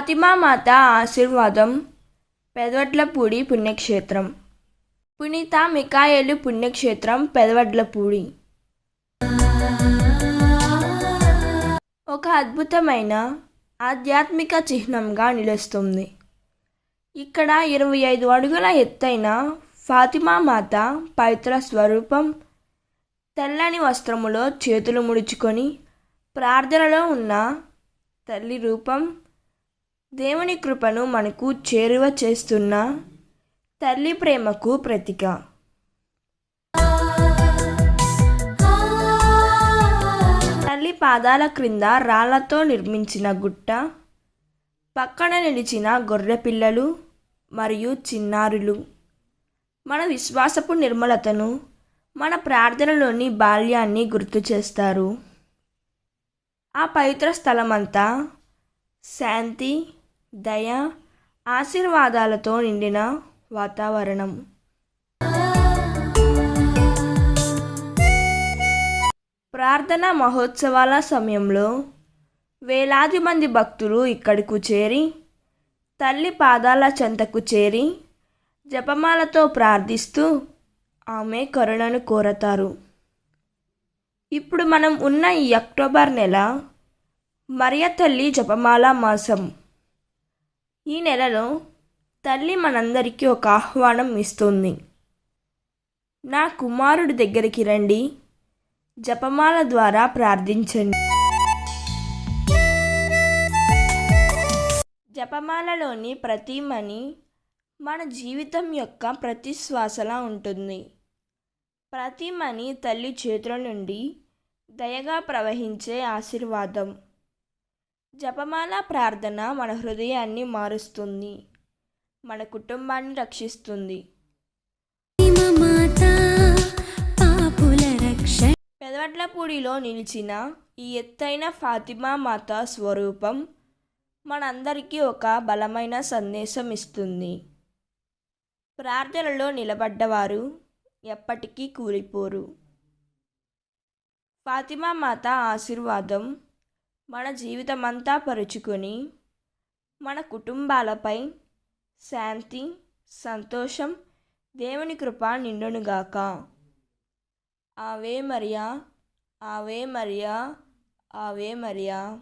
ఫాతిమా మాత ఆశీర్వాదం పెదవడ్లపూడి పుణ్యక్షేత్రం. పునీత మికాయలు పుణ్యక్షేత్రం పెదవడ్లపూడి. ఒక అద్భుతమైన ఆధ్యాత్మిక చిహ్నంగా నిలుస్తుంది. ఇక్కడ ఇరవై ఐదు అడుగుల ఎత్తైన ఫాతిమా మాత పవిత్ర స్వరూపం తెల్లని వస్త్రములో చేతులు ముడుచుకొని ప్రార్థనలో ఉన్న తల్లి రూపం దేవుని కృపను మనకు చేరువ చేస్తున్న తల్లి ప్రేమకు ప్రతీక. తల్లి పాదాల క్రింద రాళ్ళతో నిర్మించిన గుట్ట పక్కన నిలిచిన గొర్రె పిల్లలు మరియు చిన్నారులు. మన విశ్వాసపు నిర్మలతను మన ప్రార్థనలోని బాల్యాన్ని గుర్తు చేస్తారు. ఆ పవిత్ర స్థలమంతా శాంతి దయ ఆశీర్వాదాలతో నిండిన వాతావరణం. ప్రార్థన మహోత్సవాల సమయంలో వేలాది మంది భక్తులు ఇక్కడకు చేరి తల్లి పాదాల చెంతకు చేరి జపమాలతో ప్రార్థిస్తూ ఆమె కరుణను కోరతారు. ఇప్పుడు మనం ఉన్న ఈ అక్టోబర్ నెల మరియ తల్లి జపమాల మాసం. ఈ నెలలో తల్లి మనందరికీ ఒక ఆహ్వానం ఇస్తుంది. నా కుమారుడి దగ్గరికి రండి. జపమాల ద్వారా ప్రార్థించండి. జపమాలలోని ప్రతి మణి మన జీవితం యొక్క ప్రతి శ్వాసలా ఉంటుంది. ప్రతి మణి తల్లి చేతుల నుండి దయగా ప్రవహించే ఆశీర్వాదం. జపమాల ప్రార్థన మన హృదయాన్ని మారుస్తుంది మన కుటుంబాన్ని రక్షిస్తుంది. పెదవడ్లపూడిలో నిలిచిన ఈ ఎత్తైన ఫాతిమా మాత స్వరూపం మనందరికీ ఒక బలమైన సందేశం ఇస్తుంది. ప్రార్థనలో నిలబడ్డవారు ఎప్పటికీ కూలిపోరు. ఫాతిమా మాత ఆశీర్వాదం మన జీవితమంతా పరుచుకొని మన కుటుంబాలపై శాంతి సంతోషం దేవుని కృప నిండునుగాక ఆవే మరియా ఆవే మరియా ఆవే మరియా.